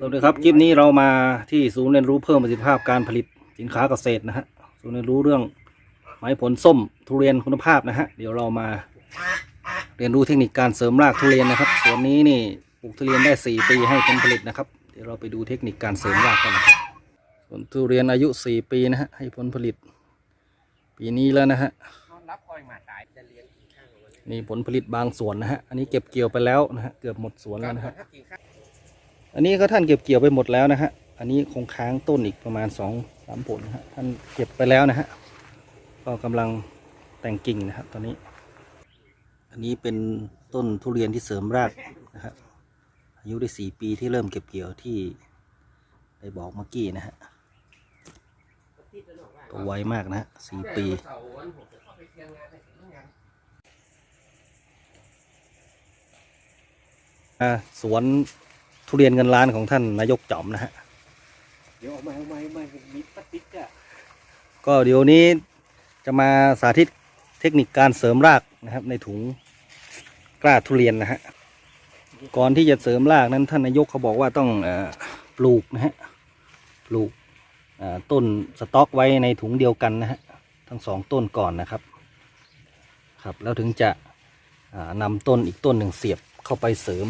ดีครับสวัสดีครับคลิปนี้เรามาที่ศูนย์เรียนรู้เพิ่มประสิทธิภาพการผลิตสินค้าเกษตรนะฮะศูนย์เรียนรู้เรื่องไม้ผลส้มทุเรียนคุณภาพนะฮะเดี๋ยวเรามาเรียนรู้เทคนิคการเสริมรากทุเรียนนะครับสวนนี้นี่ปลูกทุเรียนได้สี่ปีให้ผลผลิตนะครับ เดี๋ยวเราไปดูเทคนิคการเสริมรากกันนะครับสวนทุเรียนอายุสี่ปีนะฮะให้ผลผลิต ปีนี้แล้วนะฮะนี่ผลผลิตบางส่วนนะฮะอันนี้เก็บเกี่ยวไปแล้วนะฮะเกือบหมดสวนแล้วนะฮะ อันนี้ก็ท่านเก็บเกี่ยวไปหมดแล้วนะฮะ อันนี้คงค้างต้นอีกประมาณสองสามผลนะฮะ ท่านเก็บไปแล้วนะฮะ ก็กำลังแต่งกิ่งนะครับตอนนี้ อันนี้เป็นต้นทุเรียนที่เสริมรากนะฮะ อายุได้สี่ปีที่เริ่มเก็บเกี่ยวที่ได้บอกเมื่อกี้นะฮะโตไวมากนะฮะสี่ปีสาร์วัน ผมจะเข้าไปเที่ยงงานในสำนักงานอ่าสวนทุเรียนเงินล้านของท่านนายกจอมนะฮะ เดี๋ยวเอามาเอามาเอามามีพลาสติกอะก็เดี๋ยวนี้จะมาสาธิตเทคนิคการเสริมรากนะครับ ในถุงกล้าทุเรียนนะฮะ ก่อนที่จะเสริมรากนั้นท่านนายกเขาบอกว่าต้องเออปลูกนะฮะ ปลูกเอ่อต้นสต๊อกไว้ในถุงเดียวกันนะฮะ ทั้งสองต้นก่อนนะครับ ครับ แล้วถึงจะอ่านำต้นอีกต้นหนึ่งเสียบเข้าไปเสริม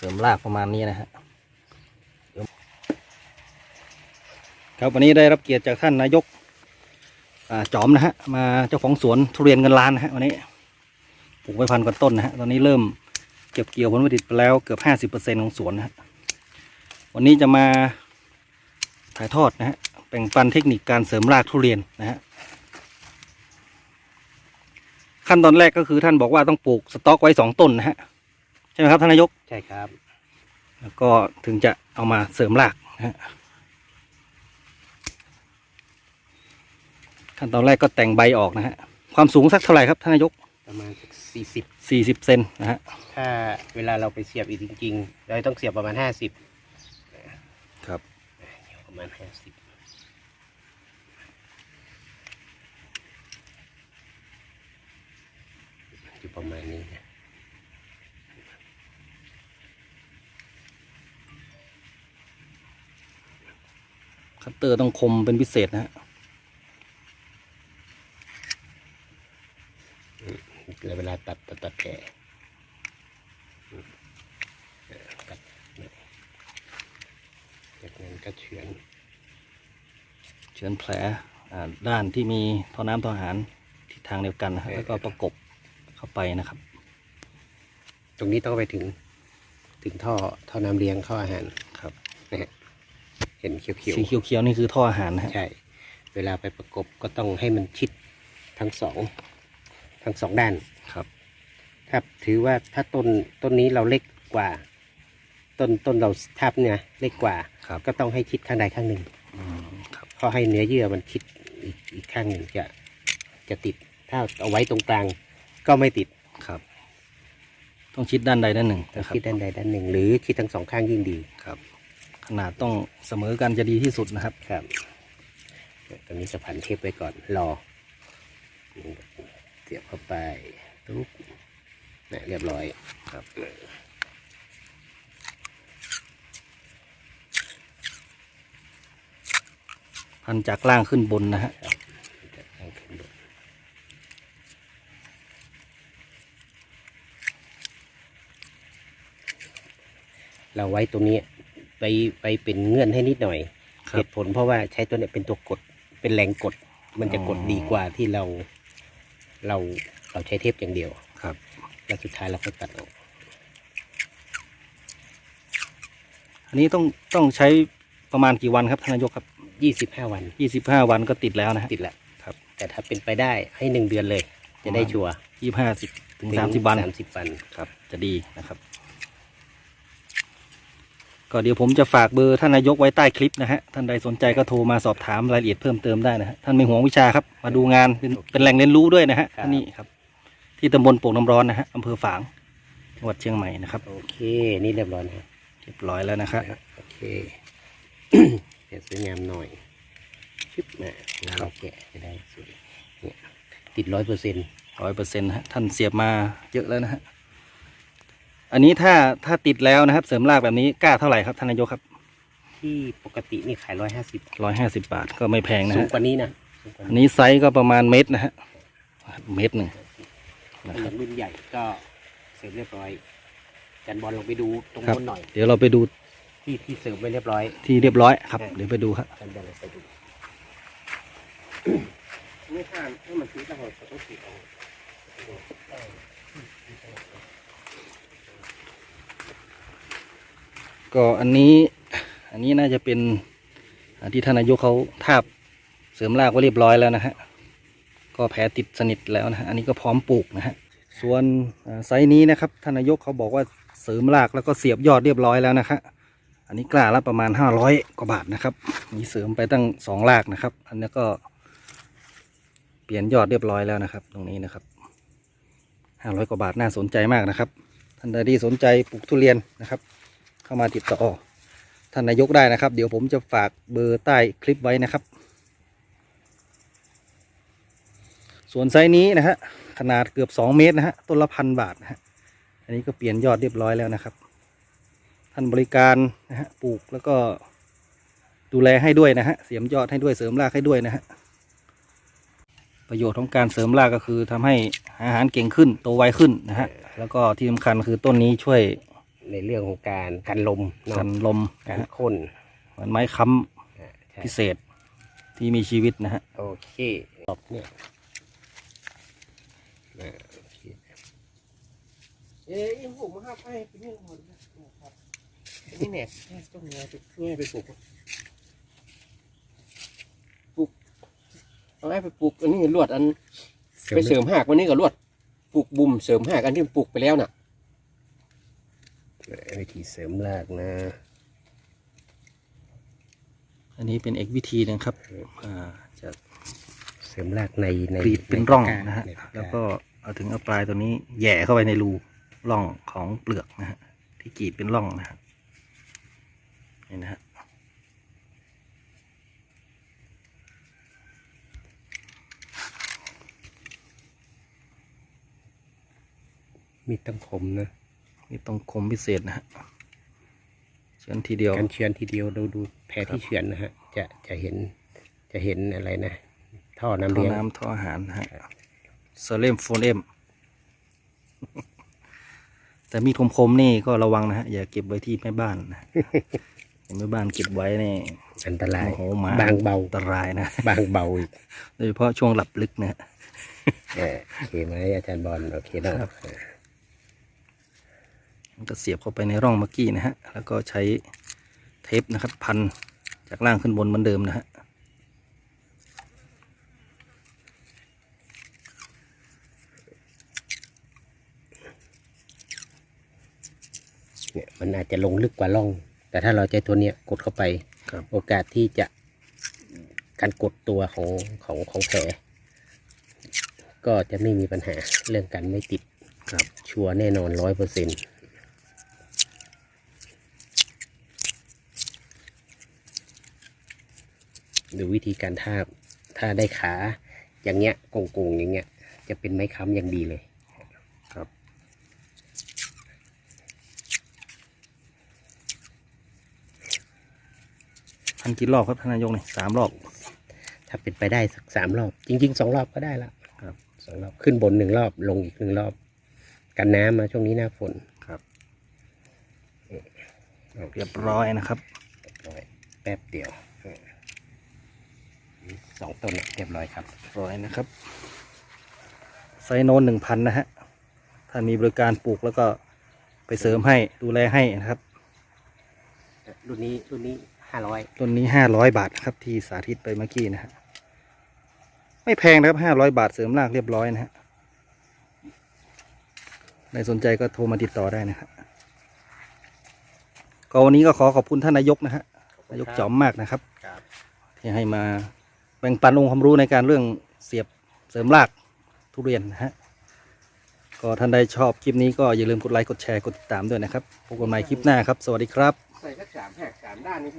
เสริมรากประมาณนี้นะฮะเดี๋ยวครับวันนี้ได้รับเกียรติจากท่านนายกจอมนะฮะมาเจ้าของสวนทุเรียนเงินล้านนะฮะวันนี้ปลูกไว้พันกว่าต้นนะฮะตอนนี้เริ่มเก็บเกี่ยวผลผลิตไปแล้วเกือบห้าสิบเปอร์เซ็นของสวนนะฮะวันนี้จะมาถ่ายทอดนะฮะแบ่งปันเทคนิคการเสริมรากทุเรียนนะฮะขั้นตอนแรกก็คือท่านบอกว่าต้องปลูกสต๊อกไว้สองต้นนะฮะ ช่ไหมครับท่านนายก ใช่ครับ แล้วก็ถึงจะเอามาเสริมรากนะฮะขั้นตอนแรกก็แต่งใบออกนะฮะ ความสูงสักเท่าไหร่ครับท่านนายก ประมาณสี่สิบสี่สิบเซนนะฮะ ถ้าเวลาเราไปเสียบอีกจริงๆ เราต้องเสียบประมาณห้าสิบครับประมาณห้าสิบอยู่ประมาณนี้นะ คัตเตอร์ต้องคมเป็นพิเศษนะฮะแล้วเวลาตัดตัดตัดแก่อืมเออตัดเนี่ยจากนั้นก็เฉือนเฉือนแผลอ่าด้านที่มีท่อน้ำท่ออาหารทิศทางเดียวกันนะฮะแล้วก็ประกบเข้าไปนะครับ ตรงนี้ต้องไปถึงถึงท่อท่อน้ำเลี้ยงท่ออาหารครับนะฮะ เห็นเขียวสีเขียวๆนี่คือท่ออาหารนะฮะๆใช่ เวลาไปประกบก็ต้องให้มันชิดทั้งสองทั้งสองด้านครับถ้าถือว่าถ้าต้นต้นนี้เราเล็กกว่า ต้นต้นเราทับเนี่ยเล็กกว่า ครับ ก็ต้องให้ชิดข้างใดข้างหนึ่งอืมครับเพราะให้เนื้อเยื่อมันชิดอีกอีกข้างหนึ่งจะจะติด ถ้าเอาไว้ตรงกลางก็ไม่ติดครับ ต้องชิดด้านใดด้านหนึ่งต้องนะครับชิดด้านใดด้านหนึ่ง หรือชิดทั้งสองข้างยิ่งดี ครับ ขนาดต้องเสมอกันจะดีที่สุดนะครับ ครับตอนนี้จะพันเทปไว้ก่อนรอเสียบเข้าไปปุ๊บนะเรียบร้อยครับพันจากล่างขึ้นบนนะฮะจะตั้งขึ้นบนเราไว้ตรงนี้ ไปไปเป็นเงื่อนให้นิดหน่อยครับ เหตุผลเพราะว่าใช้ตัวเนี้ยเป็นตัวกดเป็นแรงกด มันจะกดอ๋อดีกว่าที่เรา เราเราใช้เทปอย่างเดียว ครับ แล้วสุดท้ายเราก็ตัดออกอันนี้ต้องต้องใช้ประมาณกี่วันครับท่านนายกครับยี่สิบห้าวันยี่สิบห้าวันก็ติดแล้วนะฮะ ติดแล้วครับ แต่ถ้าเป็นไปได้ให้หนึ่งเดือนเลย จะได้ชัวร์ยี่ห้าสิบถึงสามสิบวันสามสิบวัน ครับ จะดีนะครับ ก็เดี๋ยวผมจะฝากเบอร์ท่านนายกไว้ใต้คลิปนะฮะท่านใดสนใจก็โทรมาสอบถามรายละเอียดเพิ่มเติมได้นะฮะท่านไม่ห่วงวิชาครับมาดูงานเป็นเป็นแหล่งเรียนรู้ด้วยนะฮะครับ ท่านนี้ครับ ที่ตำบลโป่งน้ำร้อนนะฮะอำเภอฝางจังหวัดเชียงใหม่นะครับโอเค นี่เรียบร้อยนะครับเรียบร้อยแล้วนะครับโอเค เดี๋ยวสวยงามหน่อยชึบมาแล้วเราแกะจะได้สวยเนี่ยติดร้อยเปอร์เซ็นต์ร้อยเปอร์เซ็นต์ฮะท่านเสียบมาเยอะแล้วนะฮะ อันนี้ถ้าถ้าติดแล้วนะครับ เสริมรากแบบนี้กล้าเท่าไหร่ครับท่านนายกครับที่ปกตินี่ขายร้อยห้าสิบร้อยห้าสิบบาทก็ไม่แพงนะสูงฮะกว่านี้นะสูงกว่าอันนี้นี้ไซส์ก็ประมาณเม็ดนะฮะเม็ดหนึ่งถ้าอย่างรุ่นใหญ่ก็เสริมเรียบร้อยจันบอลลงไปดูตรงครับโน้นหน่อย เดี๋ยวเราไปดูที่ที่เสริมไว้เรียบร้อยที่เรียบร้อยครับเดี๋ยวไปดูครับจันบอลลงไปดูไม่ห้ามถ้ามันซื้อต้องเอาต้องซื้อเอา ก็อันนี้อันนี้น่าจะเป็นที่ท่านนายกเขาทาบเสริมรากไว้เรียบร้อยแล้วนะฮะก็แผลติดสนิทแล้วนะฮะอันนี้ก็พร้อมปลูกนะฮะส่วนไซส์นี้นะครับท่านนายกเขาบอกว่าเสริมรากแล้วก็เสียบยอดเรียบร้อยแล้วนะครับอันนี้กล้าละประมาณห้าร้อยกว่าบาทนะครับมีเสริมไปตั้งสองรากนะครับ อันนี้ก็เปลี่ยนยอดเรียบร้อยแล้วนะครับ ตรงนี้นะครับห้าร้อยกว่าบาทน่าสนใจมากนะครับท่านใดที่สนใจปลูกทุเรียนนะครับ เข้ามาติดต่อท่านนายกได้นะครับ เดี๋ยวผมจะฝากเบอร์ใต้คลิปไว้นะครับ ส่วนไซส์นี้นะฮะขนาดเกือบ 2 เมตรนะฮะต้นละพันบาทนะฮะอันนี้ก็เปลี่ยนยอดเรียบร้อยแล้วนะครับ ท่านบริการนะฮะปลูกแล้วก็ดูแลให้ด้วยนะฮะเสียมยอดให้ด้วยเสริมรากให้ด้วยนะฮะประโยชน์ของการเสริมรากก็คือทำให้อาหารเก่งขึ้นโตไวขึ้นนะฮะแล้วก็ที่สำคัญคือต้นนี้ช่วย ในเรื่องของการกันลมเนาะกันลมกานะรฮะข้นเหมือนไม้ค้อ่าใช่ำพิเศษที่มีชีวิตนะฮะ โอเคตบเนี่ยอ่าโอเคเอ้ยผมมาห้าไปไปนี่หมดนะครับนี่เนี่ยต้องงานไปช่วยไปปลูกปลูกเอาไว้ไปปลูกอันนี้ลวดอัน ไปเสริมหากวันนี้ก็ลวดปลูกบุ่มเสริมหากอันที่มันปลูกไปแล้วน่ะ วิธีเสริมรากนะ อันนี้เป็นเอกวิธีหนะครับอ่าจะเสริมรากในในกรีดเป็นร่องใตนะฮะในตแล้วก็เอาถึงเอาปลายตัวนี้แหย่เข้าไปในรูร่องของเปลือกนะฮะที่กรีดเป็นร่องนะฮะนี่นะฮะมีดต้องคมนะ นี่ต้องคมพิเศษนะฮะเชิญทีเดียวการเชือนทีเดียวดูดูแผลที่เชือนนะฮะจะจะเห็นจะเห็นอะไรนะท่อน้ำท่อเลี้ยงน้ำท่ออาหารนะฮะเซเลมโฟนเอมแต่มีดคมๆนี่ก็ระวังนะฮะอย่าเก็บไว้ที่แม่บ้านนะเห็นแม่บ้านเก็บไว้นี่อันตรายโอ้โหหมาบางเบาอันตรายนะบางเบาอีกโดยเฉพาะช่วงหลับลึกนะฮะเออโอเคไหมอาจารย์บอลโอเคเนาะครับมัน ก็เสียบเข้าไปในร่องเมื่อกี้นะฮะ แล้วก็ใช้เทปนะครับ พันจากล่างขึ้นบนเหมือนเดิมนะฮะเนี่ยมันอาจจะลงลึกกว่าร่อง แต่ถ้าเราใช้ตัวเนี้ยกดเข้าไป ครับ โอกาสที่จะการกดตัวของของของแผลก็จะไม่มีปัญหาเรื่องการไม่ติดครับ ชัวร์แน่นอนร้อยเปอร์เซ็นต์ ดูวิธีการทาบ ถ้าได้ขาอย่างเงี้ยโกงๆอย่างเงี้ย จะเป็นไม้ค้ำอย่างดีเลยครับพันกี่รอบครับท่านนายกนี่สามรอบ ถ้าเป็นไปได้สักสามรอบ จริงๆสองรอบก็ได้ละครับสองรอบขึ้นบนหนึ่งรอบลงอีกหนึ่งรอบ กันน้ำมาช่วงนี้หน้าฝนครับโอคเรียบร้อยนะครับเรียบร้อยแป๊บเดียวเออ สองต้นเนี่ยเรียบร้อยครับร้อยนะครับไซโนนหนึ่งพันนะฮะท่านมีบริการปลูกแล้วก็ไปเสริมให้ดูแลให้นะครับ รุ่นนี้รุ่นนี้ห้าร้อยต้นนี้ห้าร้อยบาทนะครับที่สาธิตไปเมื่อกี้นะฮะไม่แพงนะครับห้าร้อยบาทเสริมรากเรียบร้อยนะฮะใครสนใจก็โทรมาติดต่อได้นะครับก็วันนี้ก็ขอขอบคุณท่านนายกนะฮะนายกจอมมากนะครับครับที่ให้มา แบ่งปันองค์ความรู้ในการเรื่องเสียบเสริมรากทุเรียนนะฮะก็ท่านใดชอบคลิปนี้ก็อย่าลืมกดไลค์กดแชร์กดติดตามด้วยนะครับพบกันใหม่คลิปหน้าครับ สวัสดีครับ ใส่สักสามแผกสามด้านนี่